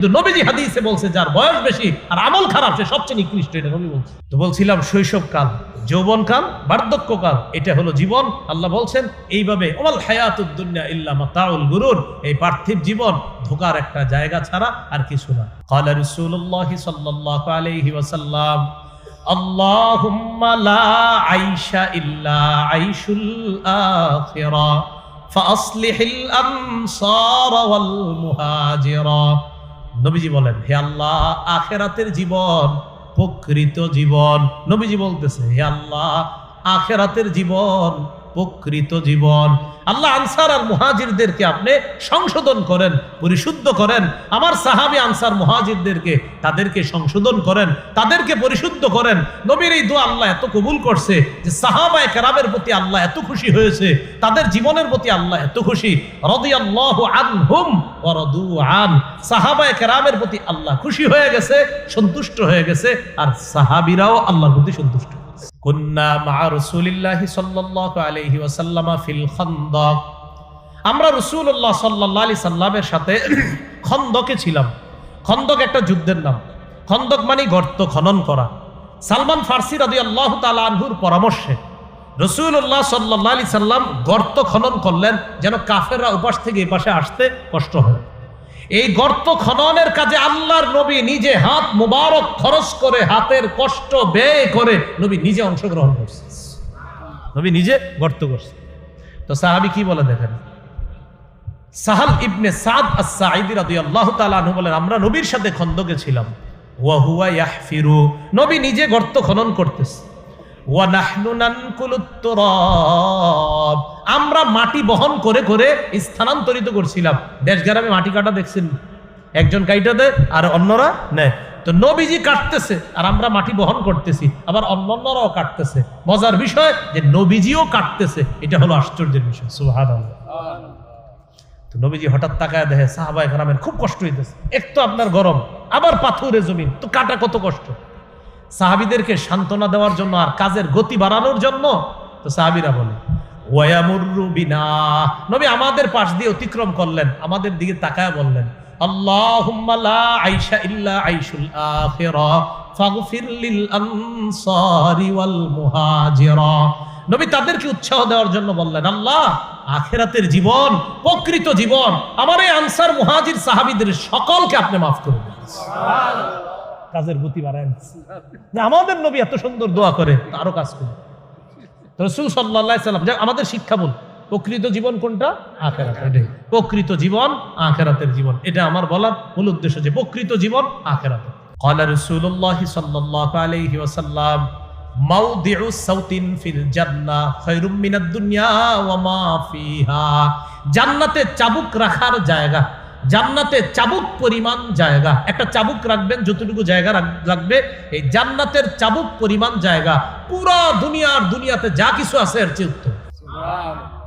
কিন্তু নবীজি হাদিসে বলছে যার বয়স বেশি আর আমল খারাপ সে সবচেয়ে নিকৃষ্ট এটা নবী বলছে তো বলছিলাম শৈশবকাল যৌবনকাল বার্ধক্যকাল এটা হলো জীবন আল্লাহ বলছেন এইভাবে ওমাল হায়াতুদ দুনিয়া ইল্লা মাতাউল গুরুর এই পার্থিব জীবন ধোকার একটা জায়গা ছাড়া আর কিছু না قال رسول الله صلى الله عليه وسلم اللهم لا عيش إلا عيش الآخرة فأصلح الأنصار والمهاجرة নবীজি বলেন হে আল্লাহ আখেরাতের জীবন প্রকৃত জীবন। নবীজি বলতেছে হে আল্লাহ আখেরাতের জীবন প্রকৃত জীবন। আল্লাহ আনসার আর মুহাজিরদেরকে আপনি সংশোধন করেন, পরিশুদ্ধ করেন। আমার সাহাবি আনসার মুহাজিরদেরকে তাদেরকে সংশোধন করেন, তাদেরকে পরিশুদ্ধ করেন। নবীর এই দোয়া আল্লাহ এত কবুল করছে যে সাহাবায়ে কেরামের প্রতি আল্লাহ এত খুশি হয়েছে, তাদের জীবনের প্রতি আল্লাহ এত খুশি। রাদিয়াল্লাহু আনহুম ওয়া রাদু আন। সাহাবায়ে কেরামের প্রতি আল্লাহ খুশি হয়ে গেছে, সন্তুষ্ট হয়ে গেছে, আর সাহাবীরাও আল্লাহর প্রতি সন্তুষ্ট। কুন্না মা রাসূলিল্লাহি সাল্লাল্লাহু আলাইহি ওয়াসাল্লাম ফিল খান্দক। আমরা রাসূলুল্লাহ সাল্লাল্লাহু আলাইহি সাল্লামের সাথে খন্দকে ছিলাম। খন্দক একটা যুদ্ধের নাম। খন্দক মানে গর্ত খনন করা। সালমান ফার্সি রাদিয়াল্লাহু তাআলা আনহুর পরামর্শে রসুল্লাহ সাল্লাহ আলি সাল্লাম গর্ত খনন করলেন যেন কাফেররা উপাস থেকে এই পাশে আসতে কষ্ট হয়। এই গর্ত খননের কাজে আল্লাহর নবী নিজে হাত মুবারক খরচ করে হাতের কষ্ট ব্যয় করে নবী নিজে অংশগ্রহণ করছে। নবী নিজে গর্ত করছে। তো সাহাবি কি বলে দেখেন? সাহাল ইবনে সাদ আস-সাঈদি রাদিয়াল্লাহু তাআলা আনহু বলেন, আমরা নবীর সাথে খন্দকে ছিলাম। ওয়া হুয়া ইয়াহফিরু। নবী নিজে গর্ত খনন করতেছে। আমরা মাটি বহন করে করে স্থানান্তরিত করছিলাম। দেশ গ্রামে মাটি কাটা দেখছেন? একজন কাইটা দেয় আর অন্যরা নেয়। তো নবীজি কাটতেছে আর আমরা মাটি বহন করতেছি, আবার অন্যান্যরাও কাটতেছে। মজার বিষয় যে নবীজিও কাটতেছে, এটা হলো আশ্চর্যের বিষয়। সুবহানাল্লাহ। তো নবীজি হঠাৎ তাকায় দেখে সাহাবা একরামের খুব কষ্ট হইতেছে। এক তো আপনার গরম, আবার পাথুরে জমিন, তো কাটা কত কষ্ট। সাহাবিদেরকে সান্ত্বনা দেওয়ার জন্য আর কাজের গতি বাড়ানোর জন্য তো সাহাবিরা বলে ওয়ামুরু নবী আমাদের পাশ দিয়ে অতিক্রম করলেন, আমাদের দিকে তাকায় বললেন আখিরা, ফাগফির লিল আনসারি নবী তাদেরকে উৎসাহ দেওয়ার জন্য বললেন, আল্লাহ, আখেরাতের জীবন, প্রকৃত জীবন, আমার এই আনসার মুহাজির সাহাবিদের সকলকে আপনি মাফ করে দিন। কাজের গতি বাড়ায় না আমাদের নবী এত সুন্দর দোয়া করে তো আরো কাজ করে রসুল সাল্লাহ সাল্লাম যা আমাদের শিক্ষা বল প্রকৃত জীবন কোনটা আখেরাত এটাই প্রকৃত জীবন আখেরাতের জীবন এটা আমার বলার মূল উদ্দেশ্য যে প্রকৃত জীবন আখেরাত قال رسول الله صلى الله عليه وسلم موضع صوت في الجنة خير من الدنيا وما فيها জান্নাতে চাবুক রাখার জায়গা জান্নাতে চাবুক পরিমাণ জায়গা। একটা চাবুক রাখবেন যতটুকু জায়গা রাখ- লাগবে এই জান্নাতের চাবুক পরিমাণ জায়গা। পুরা দুনিয়ার দুনিয়াতে যা কিছু আছে এর চেয়ে উত্তম।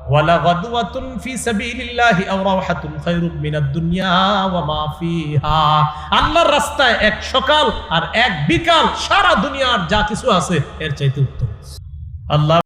ওয়ালা গাদওয়াতুন ফি সাবিলিল্লাহি আও রাওহাতুন খায়রুম মিনাদ দুনিয়া ওয়া মা ফিহা। আল্লাহর রাস্তায় এক সকাল আর এক বিকাল সারা দুনিয়ার যা কিছু আছে এর চাইতে উত্তম। আল্লাহ